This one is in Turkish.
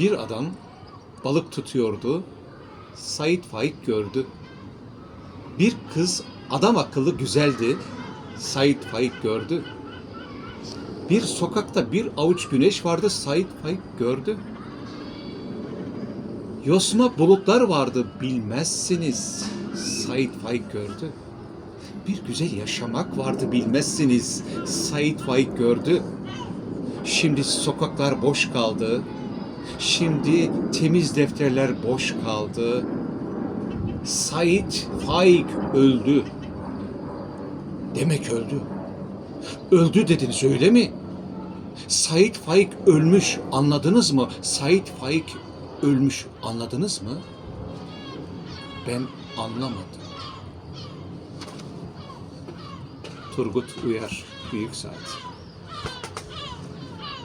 Bir adam balık tutuyordu. Sait Faik gördü. Bir kız adam akıllı güzeldi. Sait Faik gördü. Bir sokakta bir avuç güneş vardı. Sait Faik gördü. Yosma bulutlar vardı bilmezsiniz. Sait Faik gördü. Bir güzel yaşamak vardı bilmezsiniz. Sait Faik gördü. Şimdi sokaklar boş kaldı. Şimdi temiz defterler boş kaldı. Sait Faik öldü. Demek öldü. Öldü dediniz öyle mi? Sait Faik ölmüş anladınız mı? Sait Faik ölmüş anladınız mı? Ben anlamadım. Turgut Uyar Büyük Saat